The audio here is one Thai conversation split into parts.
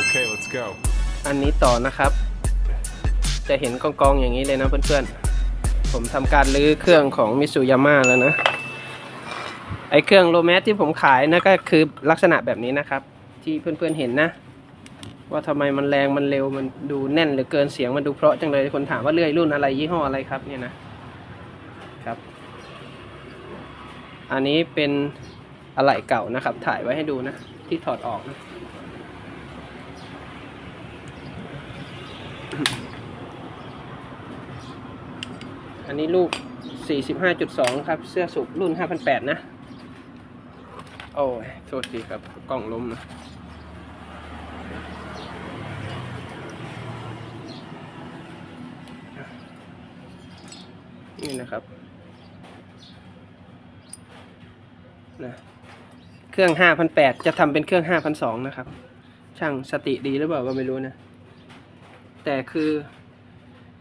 Okay, let's go. อันนี้ต่อนะครับ จะเห็นกองกองอย่างนี้เลยนะเพื่อนๆ ผมทำการรื้อเครื่องของมิ t ูยาม่าแล้วนะ ไอเครื่องโรแมสที่ผมขายนะก็คือลักษณะแบบนี้นะครับ ที่เพื่อนๆเห็นนะ ว่าทำไมมันแรงมันเร็วมันดูแน่นเหลือเกินเสียงมันดูเพราะจังเลยคนถามว่าเลื่อยรุ่นอะไรยี่ห้ออะไรครับเนี่ยนะครับ อันนี้เป็นอะไหล่เก่านะครับ ถ่ายไว้ให้ดูนะ ที่ถอดออกนะ อันนี้ลูก 45.2 ครับ เสื้อสุกรุ่น 5,800 นะ โอ้ยโทษทีครับ กล่องล้มนะนี่นะครับนะเครื่อง 5,800 จะทำเป็นเครื่อง 5,200 นะครับ ช่างสติดีหรือเปล่าก็ไม่รู้นะ แต่คือ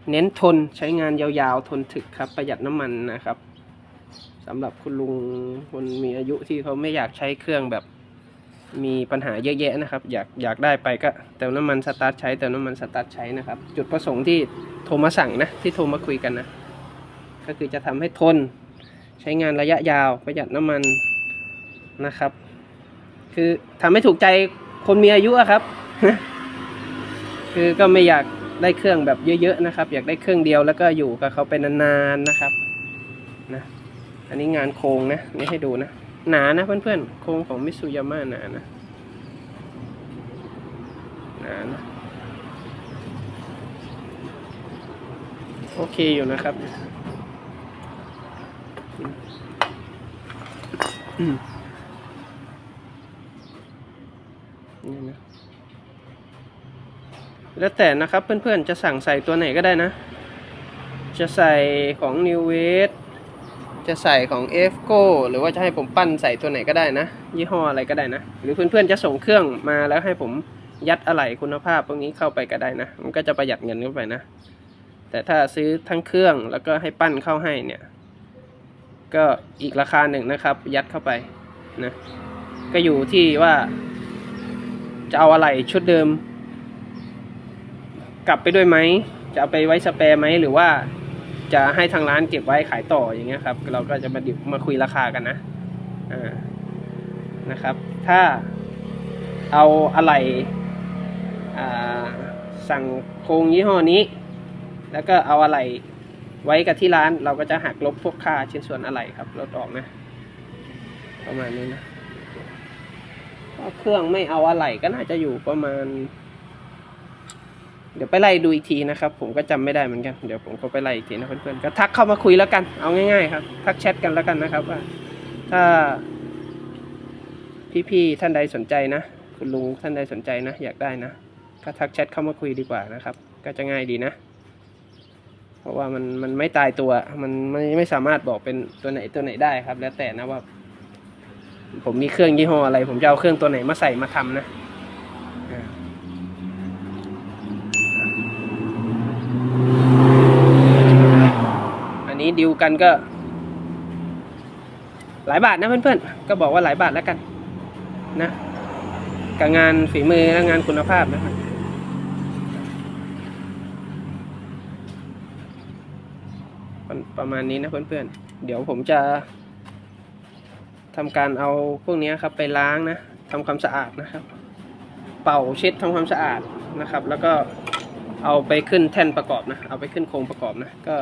เน้นทนใช้งานยาวๆ ทนถึกครับ ประหยัดน้ำมันนะครับสำหรับคุณลุงคนมีอายุที่เขาไม่อยากใช้เครื่องแบบมีปัญหาเยอะแยะนะครับ อยากอยากได้ไปก็เติมน้ำมันสตาร์ทใช้เติมน้ำมันสตาร์ทใช้นะครับ จุดประสงค์ที่โทรมาสั่งนะที่โทรมาคุยกันนะ ก็คือจะทำให้ทนใช้งานระยะยาวประหยัดน้ำมันนะครับ คือทำให้ถูกใจคนมีอายุอะครับ คือก็ไม่อยาก ได้เครื่องแบบเยอะๆนะครับ อยากได้เครื่องเดียวแล้วก็อยู่กับเขาไปนานๆนะครับนะอันนี้งานโครงนะนี่ให้ดูนะหนานะเพื่อนๆโครงของมิสุยาม่าหนานะหนานะโอเคอยู่นะครับอืมนี่นะ แล้วแต่นะครับเพื่อนๆจะสั่งใส่ตัวไหนก็ได้นะ จะใส่ของ New w a v e จะใส่ของ f g o หรือว่าจะให้ผมปั้นใส่ตัวไหนก็ได้นะ ยี่ห้ออะไรก็ได้นะ หรือเพื่อนๆจะส่งเครื่องมาแล้วให้ผมยัดอะไหล่คุณภาพพวกนี้เข้าไปก็ได้นะ มันก็จะประหยัดเงินเข้าไปนะ แต่ถ้าซื้อทั้งเครื่องแล้วก็ให้ปั้นเข้าให้เนี่ย ก็อีกราคาหนึ่งนะครับ ยัดเข้าไปนะ ก็อยู่ที่ว่าจะเอาอะไรชุดเดิม กลับไปด้วยไหม จะเอาไปไว้สเปร์ไหมหรือว่าจะให้ทางร้านเก็บไว้ขายต่ออย่างเงี้ยครับ เราก็จะมาดิบมาคุยราคากันนะอ่านะครับ ถ้าเอาอะไรอ่าสั่งโครงยี่ห้อนี้ แล้วก็เอาอะไรไว้กับที่ร้านเราก็จะหักลบพวกค่าชิ้นส่วนอะไรครับลดออกนะ ประมาณนี้นะก็เครื่องไม่เอาอะไรก็น่าจะอยู่ประมาณ เดี๋ยวไปไล่ดูอีกทีนะครับ ผมก็จำไม่ได้เหมือนกัน เดี๋ยวผมก็ไปไล่อีกทีนะเพื่อนๆก็ทักเข้ามาคุยแล้วกัน เอาง่ายๆครับ ทักแชทกันแล้วกันนะครับว่า ถ้า พี่ๆท่านใดสนใจนะ คุณลุงท่านใดสนใจนะ อยากได้นะก็ทักแชทเข้ามาคุยดีกว่านะครับ ก็จะง่ายดีนะ เพราะว่ามันมันไม่ตายตัว มันไม่ไม่สามารถบอกเป็นตัวไหนตัวไหนได้ครับ แล้วแต่นะว่า ผมมีเครื่องยี่ห้ออะไร ผมจะเอาเครื่องตัวไหนมาใส่มาทำนะอ่า อั นี้ดิวกันก็ หลายบาทนะเพื่อนๆ ก็บอกว่าหลายบาทแล้วกัน นะกับงานฝีมือและงานคุณภาพนะครับประประมาณนี้นะเพื่อนๆ เดี๋ยวผมจะทำการเอาพวกนี้ครับไปล้างนะทำความสะอาดนะครับ เป่าเช็ดทำความสะอาดนะครับ แล้วก็เอาไปขึ้นแท่นประกอบนะ เอาไปขึ้นโครงประกอบนะ ก็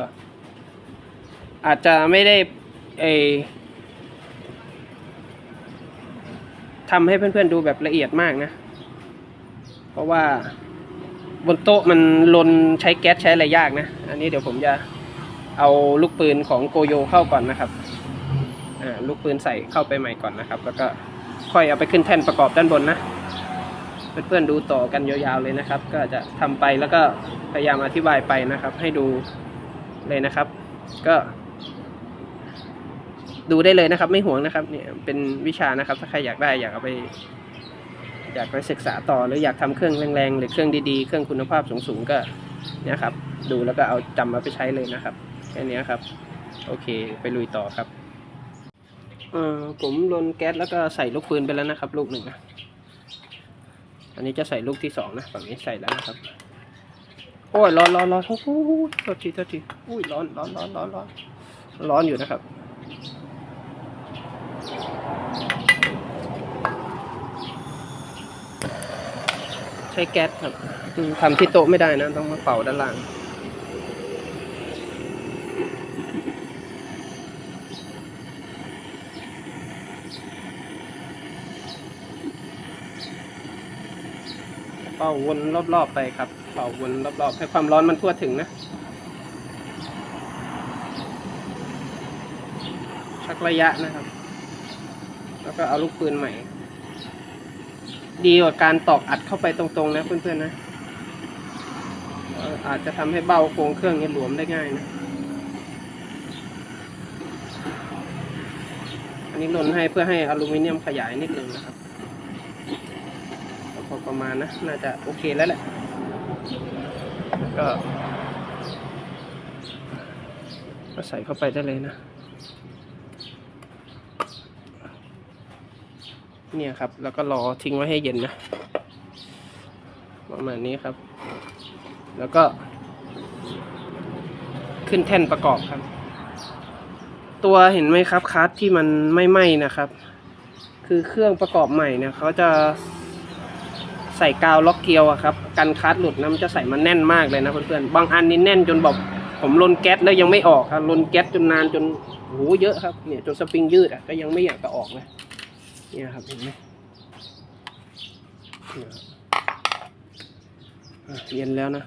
อาจจะไม่ได้เอทำให้เพื่อนๆดูแบบละเอียดมากนะ เพราะว่าบนโต๊ะมันลนใช้แก๊สใช้อะไรยากนะ อันนี้เดี๋ยวผมจะเอาลูกปืนของโกโยเข้าก่อนนะครับอ่าลูกปืนใส่เข้าไปใหม่ก่อนนะครับ แล้วก็ค่อยเอาไปขึ้นแท่นประกอบด้านบนนะ เพื่อนๆดูต่อกันยาวๆเลยนะครับ ก็จะทำไปแล้วก็พยายามอธิบายไปนะครับ ให้ดูเลยนะครับ ก็ ดูได้เลยนะครับ ไม่ห่วงนะครับ เนี่ยเป็นวิชานะครับ ถ้าใครอยากได้อยากเอาไป อยากไปศึกษาต่อหรืออยากทำเครื่องแรงๆหรือเครื่องดีๆ เครื่องคุณภาพสูงๆก็เนี่ยครับ ดูแล้วก็เอาจำมาไปใช้เลยนะครับแค่นี้ครับ โอเค ไปลุยต่อครับเออผมลนแก๊สแล้วก็ใส่ลูกปืนไปแล้วนะครับ ลูกหนึ่งนะอันนี้จะใส่ลูกที่สองนะฝั่งนี้ใส่แล้วนะครับโอ้ยร้อนร้อนร้อนโอ้โหโทษทีโทษทีอุ้ยร้อนร้อนร้อนร้อนร้อนร้อนอยู่นะครับ ช้แก๊สครับทำที่โต๊ะไม่ได้นะต้องมาเป่าด้านล่างเป่าวนรอบๆไปครับ เป่าวนรอบๆให้ความร้อนมันทั่วถึงนะชักระยะนะครับ แล้วก็เอาลูกปืนใหม่ ดีกว่าการตอกอัดเข้าไปตรงๆนะเพื่อนๆนะอาจจะทำให้เบ้าโครงเครื่องนี้หลวมได้ง่ายนะ อันนี้ลนให้เพื่อให้อลูมิเนียมขยายนิดนึงนะครับพอประมาณนะ น่าจะโอเคแล้วแหละแล้วก็ ก็ใส่เข้าไปได้เลยนะ เนี่ยครับ แล้วก็รอทิ้งไว้ให้เย็นนะประมาณนี้ครับ แล้วก็ ขึ้นแท่นประกอบครับ ตัวเห็นไหมครับคัสที่มันไม่ไหม้นะครับ คือเครื่องประกอบใหม่เนี่ยเขาจะใส่กาวล็อกเกลียวอะครับกันคัสหลุดนะมันจะใส่มันแน่นมากเลยนะเพื่อนๆบางอันนี่แน่นจนแบบผมลนแก๊สแล้วยังไม่ออกครับลนแก๊สจนนานจนโหเยอะครับเนี่ยจนสปริงยืดอะก็ยังไม่อยากจะออกเล เนี่ยครับเห็นไหมเย็นแล้วนะ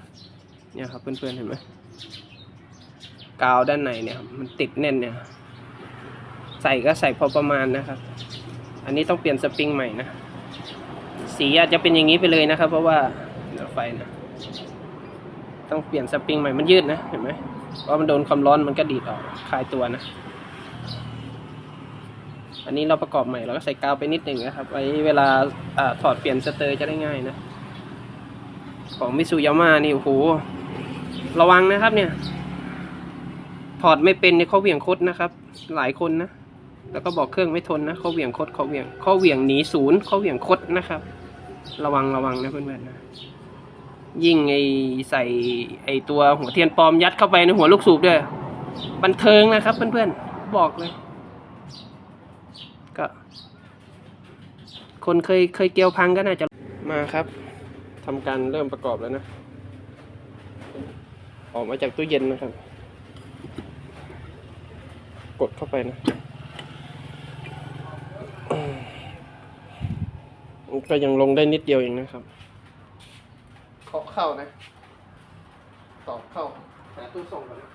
เนี่ยครับเพื่อนๆเห็นไหมกาวด้านในเนี่ยมันติดแน่นเนี่ย ใส่ก็ใส่พอประมาณนะครับ อันนี้ต้องเปลี่ยนสปริงใหม่นะ สีอาจจะเป็นอย่างนี้ไปเลยนะครับ เพราะว่าเดี๋ยวไฟนะ ต้องเปลี่ยนสปริงใหม่มันยืดนะ เห็นไหมเพราะมันโดนความร้อนมันก็ดีดออกคลายตัวนะ อันนี้เราประกอบใหม่เราก็ใส่กาวไปนิดหนึ่งนะครับ ไว้เวลาอถอดเปลี่ยนสเตอร์จะได้ง่ายนะ ของมิซูยาม่านี่โอ้โห ระวังนะครับเนี่ย ถอดไม่เป็นเนี่ยเขาเหวี่ยงคดนะครับ หลายคนนะ แล้วก็บอกเครื่องไม่ทนนะเขาเหวี่ยงคดเขาเหวี่ยงเขาเหวี่ยงหนีศูนย์เขาเหวี่ยงคดนะครับ ระวังระวังนะเพื่อนๆนะยิ่งไอใส่ไอตัวหัวเทียนปลอมยัดเข้าไปในหัวลูกสูบด้วย บันเทิงนะครับเพื่อนๆ บอกเลย คนเคยเคยเกี่ยวพังก็น่าจะมาครับทำการเริ่มประกอบแล้วนะ ออกมาจากตู้เย็นนะครับ กดเข้าไปนะก็ยังลงได้นิดเดียวเองนะครับเคาะเข้านะตอกเข้าหาตู้ส่งก่อนนะ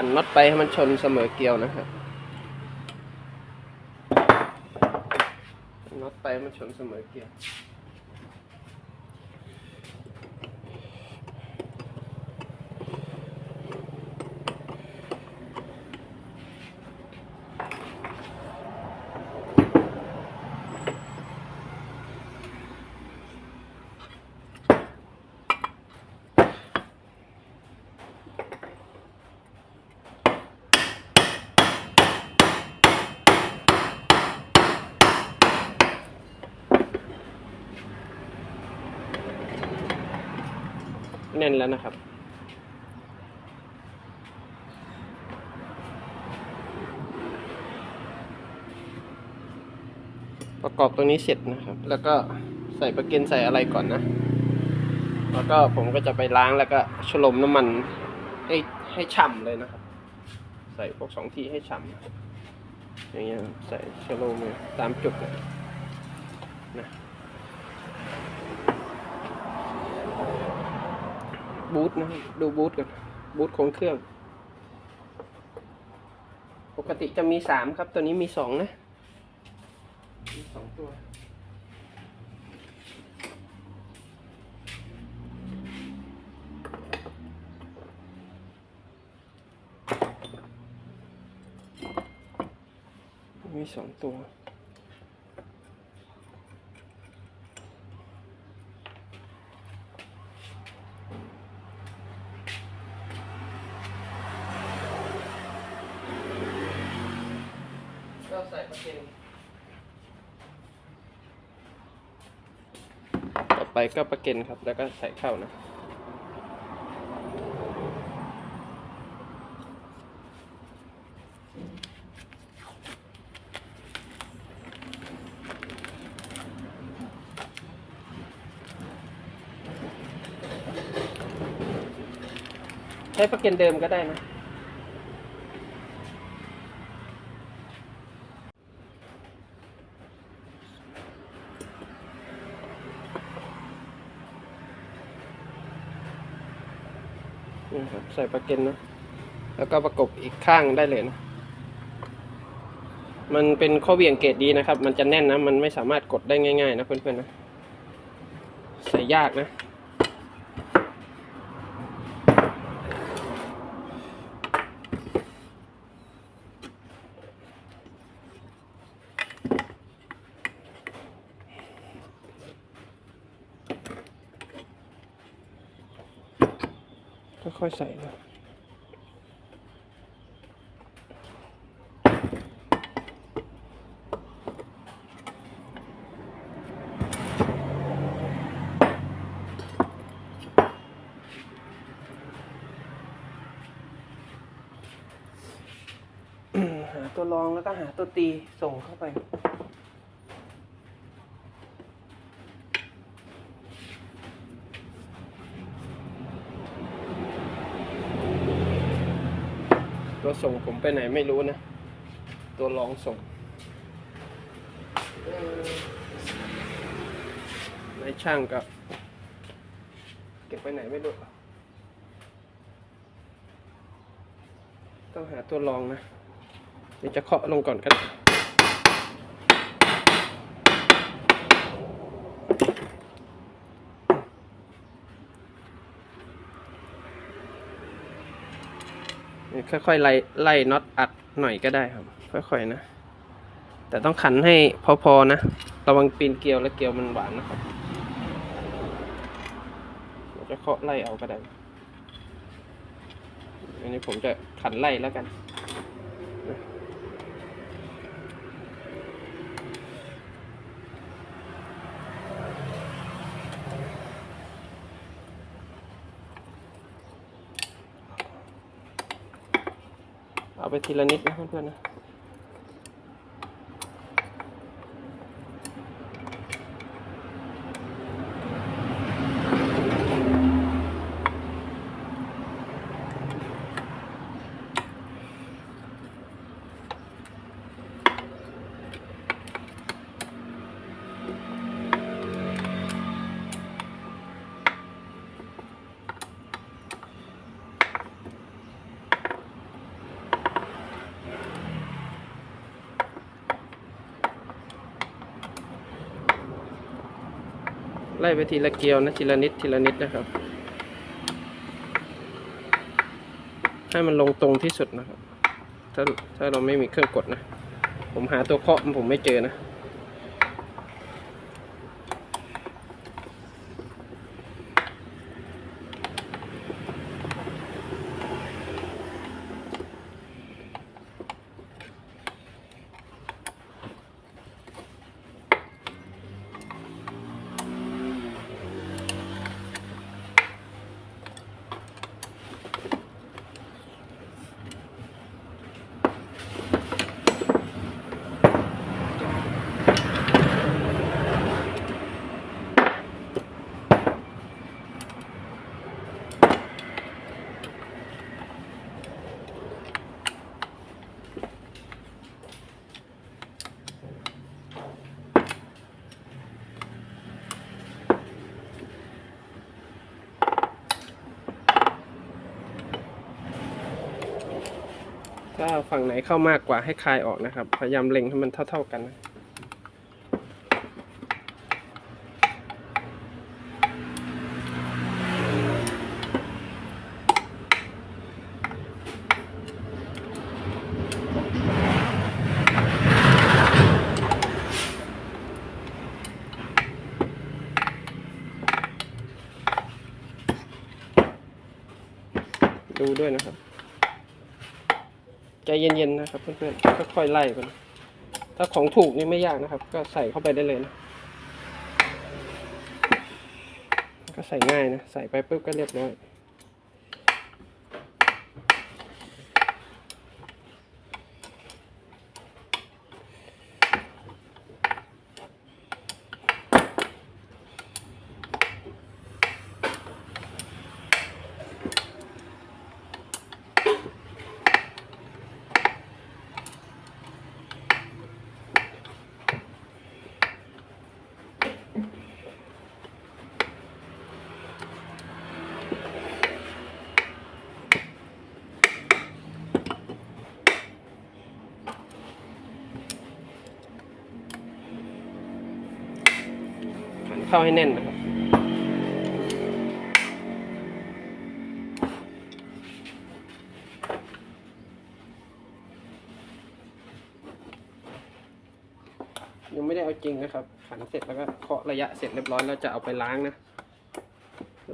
ขันน็อตไปให้มันชนเสมอเกลียวนะครับน็อตไปให้มันชนเสมอเกลียว น่นแล้วนะครับ ประกอบตรงนี้เสร็จนะครับ แล้วก็ใส่ประเก็นใส่อะไรก่อนนะ แล้วก็ผมก็จะไปล้างแล้วก็ฉลมน้ำมันให้ให้ฉ่ำเลยนะครับ ใส่พวกสองที่ให้ฉ่ำอย่างเงี้ยใส่ฉลมตามจุดนะ บูทนะครับดูบูทกันบูทของเครื่อง ปกติจะมีสามครับ ตัวนี้มีสองนะมีสองตัวมีสองตัว ใส่ประเก็นต่อไปก็ประเก็นครับ แล้วก็ใส่ข้าวนะใช้ประเก็นเดิมก็ได้นะ ครับใส่ปากเก็นนะแล้วก็ประกบอีกข้างได้เลยนะ มันเป็นข้อเหวี่ยงเกรดดีนะครับ มันจะแน่นนะ มันไม่สามารถกดได้ง่าย ๆ นะเพื่อนๆนะ ใส่ยากนะ ค่ อยใส่นะหาตัวรองแล้วก็หาตัวตีส่งเข้าไป ส่งผมไปไหนไม่รู้นะ ตัวรองส่งเอ่อในช่างกับ เก็บไปไหนไม่รู้ ต้องหาตัวรองนะเดี๋ยวจะเคาะลงก่อนกัน ค่อยๆไล่ไล่น็อตอัดหน่อยก็ได้ครับ ค่อยๆนะ แต่ต้องขันให้พอๆนะ ระวังปีนเกลียวและเกลียวมันหวานนะครับเดี๋ยวจะเคาะไล่เอาก็ได้ อันนี้ผมจะขันไล่แล้วกัน เอาไป ทีละนิดนะเพื่อนๆนะ ไล่ไปทีละเกลียวนะทีละนิดทีละนิดนะครับ ให้มันลงตรงที่สุดนะครับ ถ้าถ้าเราไม่มีเครื่องกดนะ ผมหาตัวเคาะผมไม่เจอนะ ถ้าฝั่งไหนเข้ามากกว่าให้คลายออกนะครับ พยายามเล็งให้มันเท่า ๆกันนะดูด้วยนะครับ ใจเย็นๆนะครับเพื่อนๆค่อยๆไล่ไปนถ้าของถูกนี่ไม่ยากนะครับ ก็ใส่เข้าไปได้เลยนะก็ใส่ง่ายนะ ใส่ไปปุ๊บก็เรียบร้อย เข้าให้แน่นนะครับยังไม่ได้เอาจริงนะครับขันเสร็จแล้วก็เคาะระยะเสร็จเรียบร้อยแล้วจะเอาไปล้างนะ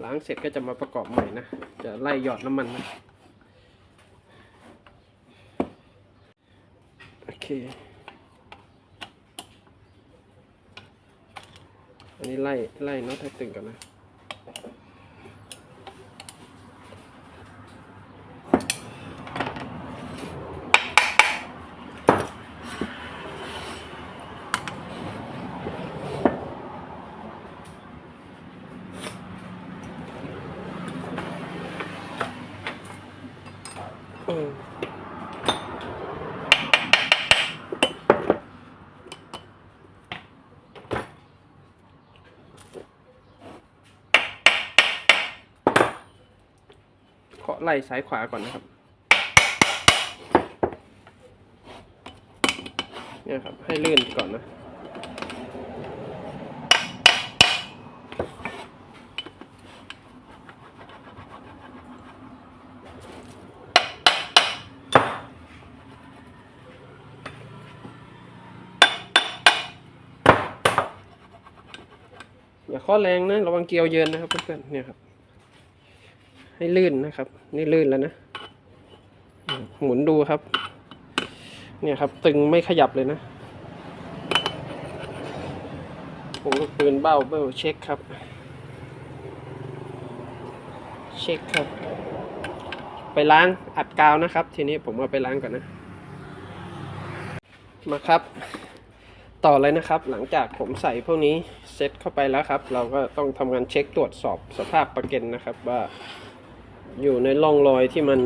ล้างเสร็จก็จะมาประกอบใหม่นะ จะไล่หยอดน้ำมันนะ โอเค อันนี้ไล่ไล่น็อตให้ตึงก่อนนะ ไล่ซ้ายขวาก่อนนะครับเนี่ยครับให้ลื่นก่อนนะอย่าเคาะแรงนะระวังเกลียวเยินนะครับเพื่อนๆเนี่ยครับ ให้ลื่นนะครับ นี่ลื่นแล้วนะ หมุนดูครับ เนี่ยครับ ตึงไม่ขยับเลยนะผมลูกปืนเบ้าเบ้าเช็คครับ เช็คครับ ไปล้างอัดกาวนะครับ ทีนี้ผมเอาไปล้างก่อนนะ มาครับ ต่อเลยนะครับ หลังจากผมใส่พวกนี้เซ็ตเข้าไปแล้วครับ เราก็ต้องทำการเช็คตรวจสอบสภาพประเก็นนะครับว่า อยู่ในร่องรอยที่มัน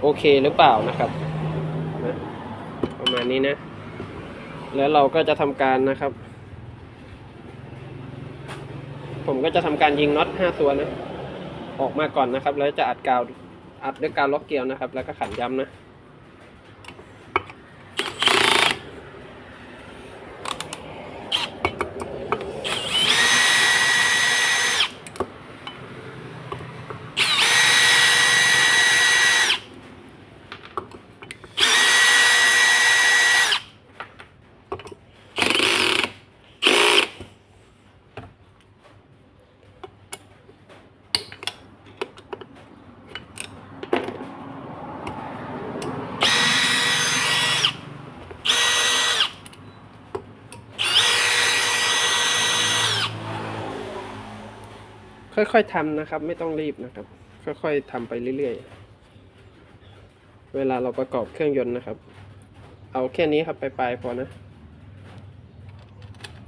โอเคหรือเปล่านะครับนะประมาณนี้นะ แล้วเราก็จะทำการนะครับ ผมก็จะทำการยิงน็อต5ตัวนะ ออกมาก่อนนะครับ แล้วจะอัดกาวอัดด้วยกาวล็อกเกลียวนะครับ แล้วก็ขันย้ำนะ ค่อยๆทำนะครับ ไม่ต้องรีบนะครับ ค่อยๆทำไปเรื่อยๆ เวลาเราประกอบเครื่องยนต์นะครับ เอาแค่นี้ครับไปลายๆพอนะ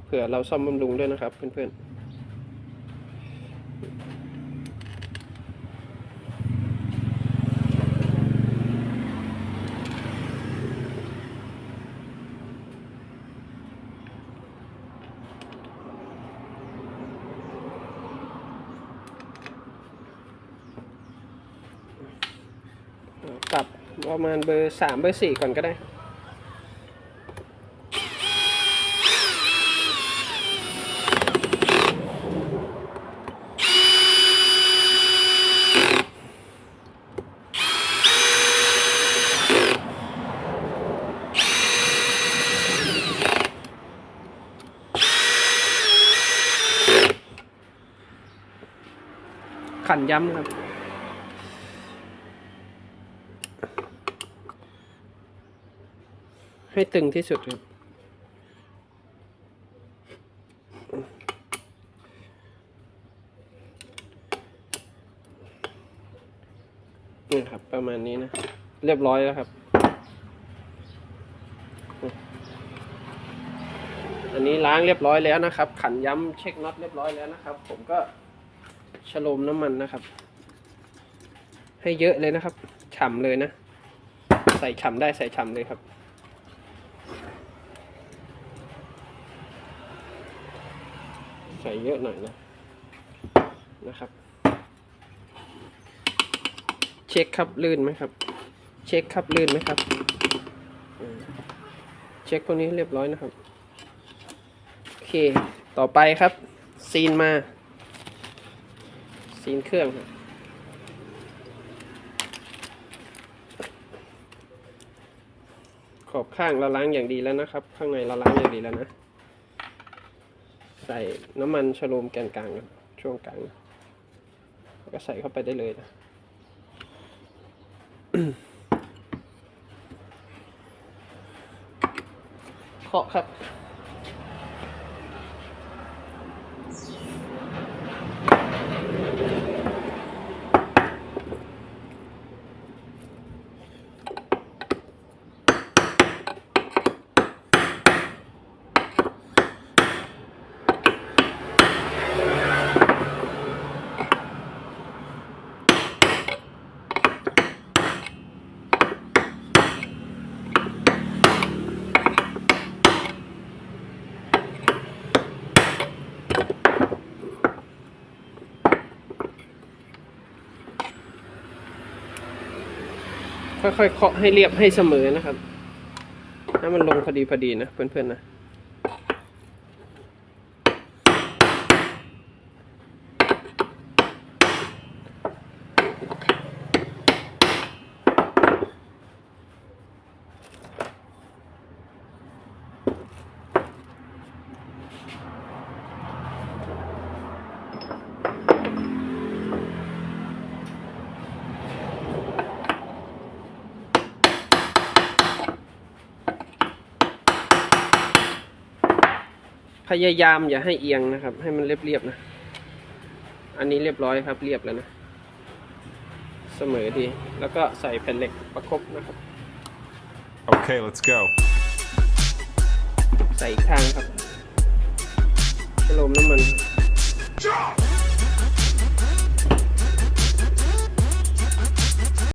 เผื่อเราซ่อมบำรุงด้วยนะครับเพื่อนๆปรับ ประมาณเบอร์สามเบอร์สี่ก่อนก็ได้ขันย้ำครับ ให้ตึงที่สุดครับ นี่ครับ ประมาณนี้นะ เรียบร้อยแล้วครับ อันนี้ล้างเรียบร้อยแล้วนะครับ ขันย้ำเช็คน็อตเรียบร้อยแล้วนะครับ ผมก็ฉโลมน้ำมันนะครับ ให้เยอะเลยนะครับ ฉ่ำเลยนะ ใส่ฉ่ำได้ใส่ฉ่ำเลยครับ ส่เยอะหน่อยนะนะครับ เช็คครับลื่นไหมครับ เช็คครับลื่นไหมครับเช็คพวกนี้เรียบร้อยนะครับโอเคต่อไปครับ ซีนมาซีนเครื่องครับขอบข้างเราล้างอย่างดีแล้วนะครับ ข้างในเราล้างอย่างดีแล้วนะ ใส่น้ำมันชโลมแกนกลางกับช่วงกลางแล้วก็ใส่เข้าไปได้เลยนะเคาะครับ ค่อยๆเคาะให้เรียบให้เสมอนะครับ ให้มันลงพอดีพอดีนะเพื่อนๆนะ พยายามอย่าให้เอียงนะครับ ให้มันเรียบๆนะ อันนี้เรียบร้อยครับ เรียบแล้วนะ เสมอดี แล้วก็ใส่แผ่นเหล็กประคบนะครับ Okay, let's go. ใส่อีกข้างครับชโลมน้ำมัน